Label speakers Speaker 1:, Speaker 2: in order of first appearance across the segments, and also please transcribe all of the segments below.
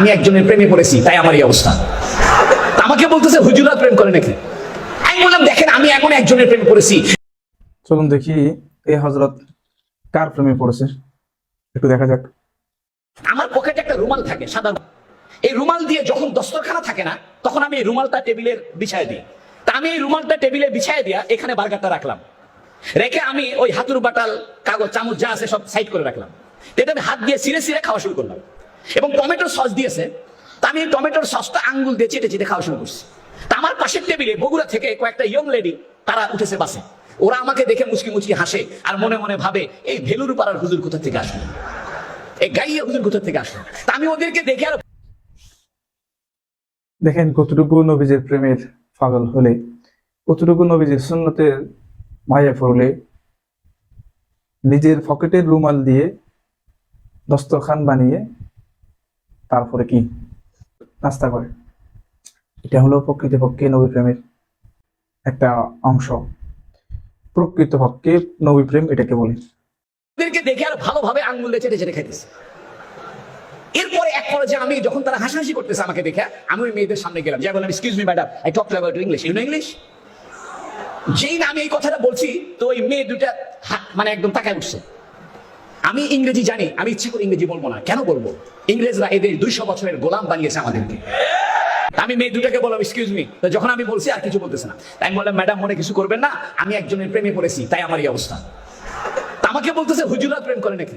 Speaker 1: আমি একজনের প্রেমে পড়েছি তাই আমার এই অবস্থা। আমাকে বলতেছে হুজুরা প্রেম করে নাকি? আমি বললাম দেখেন আমি এমন একজনের প্রেমে পড়েছি।
Speaker 2: চলুন দেখি এই হজরত কার প্রেমে পড়েছে। একটু দেখা যাক।
Speaker 1: আমার পকেটে একটা রুমাল থাকে সাদা এই রুমাল দিয়ে যখন দস্তরখানা থাকে না তখন আমি এই রুমালটা টেবিলের বিছায় দিই। তা আমি এই রুমালটা টেবিলে বিছায় দিয়া এখানে বার্গারটা রাখলাম। রেখে আমি ওই হাতুর বাটাল কাগজ চামচ যা আছে সব সাইড করে রাখলাম। এটা আমি হাত দিয়ে সিরে সিরে খাওয়া শুরু করলাম। এবং টমেটোর সস দিয়েছে। তা আমি টমেটোর সসটা আঙ্গুল দিয়ে চেটে চেটে খাওয়া শুরু করছি। তা আমার পাশের টেবিলে বগুড়া থেকে কয়েকটা ইয়ং লেডি তারা উঠেছে বাসে ওরা আমাকে দেখে মুচকি মুচকি হাসে আর মনে মনে ভাবে, এই ভেলুর পাড়ার হুজুর কোথা থেকে আসলো? এই গাইয়া হুজুর কোথা থেকে আসলো? তা আমি ওদেরকে দেখে আর
Speaker 2: দেখেন কতটুকু নবীজের প্রেমের পাগল হলে, কতটুকু নবীজের সুন্নতের মায়া পড়লে, নিজের পকেটের রুমাল দিয়ে দস্তরখান বানিয়ে তারপরে কি? নাস্তা করে। এটা হলো প্রকৃতপক্ষে নবী প্রেমের একটা অংশ। প্রকৃতপক্ষে নবী প্রেম এটাকে বলে।
Speaker 1: ওদেরকে দেখে আর ভালোভাবে আঙ্গুল চেটে চেটে খাইতেছে এরপরে এক পর্যায়ে আমি যখন তারা হাসাহাসি করতেছে আমাকে দেখে, আমি ওই মেয়েদের সামনে গেলাম। যাই বললাম excuse me madam I talk about English you English যেই না আমি এই কথাটা বলছি, তো ওই মেয়ে দুটা মানে একদম তাকায় উঠছে। আমি ইংরেজি জানি, আমি ইচ্ছে করে ইংরেজি বলব না। কেন বলব? ইংরেজরা এদের দুইশো বছরের গোলাম বানিয়েছে আমাদেরকে। আমি মেয়ে দুটাকে বললাম এক্সকিউজ মি যখন আমি বলছি, আর কিছু বলতেছে না। তাই আমি বললাম ম্যাডাম মনে কিছু করবেন না? আমি একজনের প্রেমে পড়েছি, তাই আমার এই অবস্থা। আমাকে বলতেছে, হুজুরা প্রেম করে নাকি?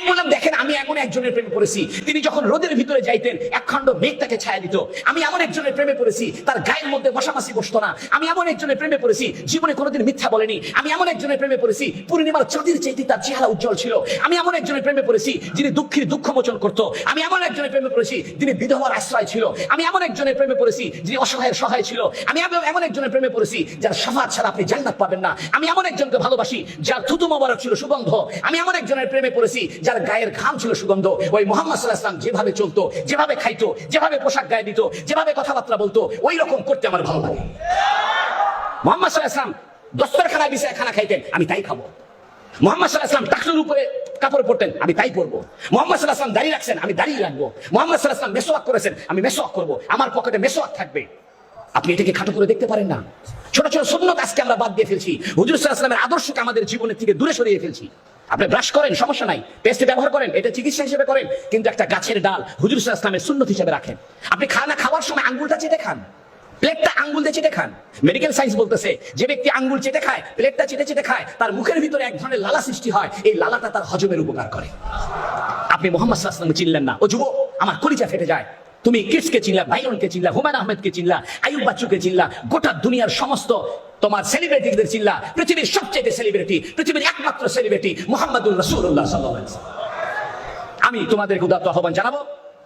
Speaker 1: আমি বললাম দেখেন আমি এমন একজনের প্রেমে পড়েছি তিনি যখন রোদের ভিতরে যাইতেন একখণ্ড মেঘ তাকে ছায়া দিত আমি এমন একজনের প্রেমে পড়েছি তার গায়ের মধ্যে বসতো না আমি এমন একজনের প্রেমে পড়েছি জীবনে কোনোদিন মিথ্যা বলেনি আমি এমন একজনের প্রেমে পড়েছি পূর্ণিমার চাঁদের তার চেহারা উজ্জ্বল ছিল আমি এমন একজনের প্রেমে পড়েছি যিনি দুঃখীর দুঃখ মোচন করতো আমি এমন একজনের প্রেমে পড়েছি যিনি বিধবার আশ্রয় ছিল আমি এমন একজনের প্রেমে পড়েছি যিনি অসহায়ের সহায় ছিল আমি এমন- একজনের প্রেমে পড়েছি যার সফাত ছাড়া আপনি জান্নাত পাবেন না আমি এমন একজনকে ভালোবাসি যার থুতু মোবারক ছিল সুগন্ধ আমি এমন একজনের প্রেমে পড়েছি যার গায়ের ঘাম ছিল সুগন্ধ, ওই মোহাম্মদ সাল্লাহ ইসলাম যেভাবে চলতো, যেভাবে খাইতো, যেভাবে পোশাক গায়ে দিত, যেভাবে কথাবার্তা বলতো, ওই রকম করতে আমার ভালো লাগে। মোহাম্মদ সাল্লাহ ইসলাম দস্তরখানায় বিষয়ে খানা খাইতেন, আমি তাই খাব। মোহাম্মদ সাল্লাহ ইসলাম টাকলুর উপরে কাপড় পরতেন, আমি তাই পরবো। মোহাম্মদ সাল্লাহ ইসলাম দাঁড়িয়ে রাখছেন, আমি দাঁড়িয়ে রাখব। মোহাম্মদ সাল্লাহ ইসলাম মেসোয়াক করেছেন, আমি মেসোয়াক করব। আমার পকেটে মেসোয়াক থাকবে। আপনি এটাকে খাটো করে দেখতে পারেন না। ছোট ছোট সুন্নত আজকে আমরা বাদ দিয়ে ফেলছি। হুজুর সাল্লামের আদর্শকে আমাদের জীবনের থেকে দূরে সরিয়ে ফেলছি। আপনি ব্রাশ করেন, সমস্যা নাই। পেস্ট ব্যবহার করেন, এটা চিকিৎসা হিসেবে করেন, কিন্তু একটা গাছের ডাল হুজুর সাল্লামের সুন্নত হিসেবে রাখেন। আপনি খানা খাওয়ার সময় আঙ্গুলটা চেটে খান প্লেটটা আঙ্গুল দিয়ে চেটে খান। মেডিকেল সায়েন্স বলতেছে, যে ব্যক্তি আঙ্গুল চেটে খায় প্লেটটা চেটে চেটে খায়, তার মুখের ভিতরে এক ধরনের লালা সৃষ্টি হয়, এই লালাটা তার হজমের উপকার করে। আপনি মোহাম্মদ সাল্লামকে চিনলেন না। ও যুব আমার কলিজা ফেটে যায়। তুমি কিডসকে চিনলা? ভাইরনকে চিনলা? হুমায়ুন আহমেদকে চিনলা? আয়ুব বাচ্চুকে চিনলা? গোটা দুনিয়ার সমস্ত তোমার সেলিব্রিটিদের চিনলা? পৃথিবীর সবচেয়ে সেলিব্রিটি পৃথিবীর একমাত্র সেলিব্রিটি মোহাম্মদুল রসুল্লাহ আমি তোমাদেরকে উদাত্ত আহ্বান জানাব,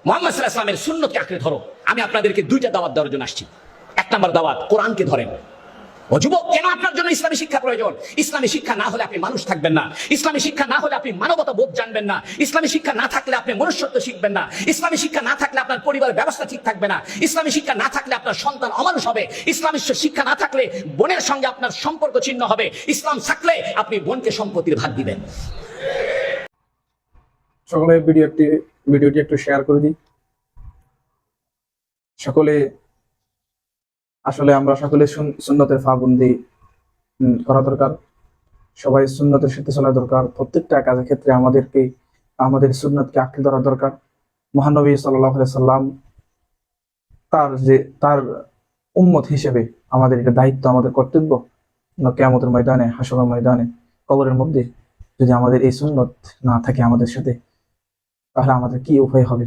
Speaker 1: মোহাম্মদ সাল্লাহ ইসলামের শূন্যকে আঁকড়ে ধরো। আমি আপনাদেরকে দুইটা দাওয়াত দেওয়ার জন্য আসছি। এক নম্বর দাওয়াত, কোরআনকে ধরেন। ও যুবক, কেন আপনার জন্য ইসলামী শিক্ষা প্রয়োজন? ইসলামী শিক্ষা না হলে আপনি মানুষ থাকবেন না। ইসলামী শিক্ষা না হলে আপনি মানবতা বোধ জানবেন না। ইসলামী শিক্ষা না থাকলে আপনি মনুষ্যত্ব শিখবেন না। ইসলামী শিক্ষা না থাকলে আপনার পরিবারের ব্যবস্থা ঠিক থাকবে না। ইসলামী শিক্ষা না থাকলে আপনার সন্তান অমানুষ হবে। ইসলামী শিক্ষা না থাকলে বোনের সঙ্গে আপনার সম্পর্ক ছিন্ন হবে। ইসলাম থাকলে আপনি বোনকে সম্পত্তির ভাগ দিবেন।
Speaker 2: সকলে ভিডিওটি ভিডিওটি একটু শেয়ার করে দিই। সকলে আসলে আমরা সকলে সুন্নতের ফাবন্দি উম, করা দরকার। সবাই সুন্নতের সাথে চলা দরকার। প্রত্যেকটা কাজের ক্ষেত্রে আমাদেরকে আমাদের সুন্নতকে আঁকড়ে ধরা দরকার। মহানবী সাল্লাহ সাল্লাম তার যে তার উম্মত হিসেবে আমাদের এটা দায়িত্ব আমাদের কর্তব্য। কেমতের ময়দানে হাসরের ময়দানে কবরের মধ্যে যদি আমাদের এই সুন্নত না থাকে আমাদের সাথে তাহলে আমাদের কি উপায় হবে?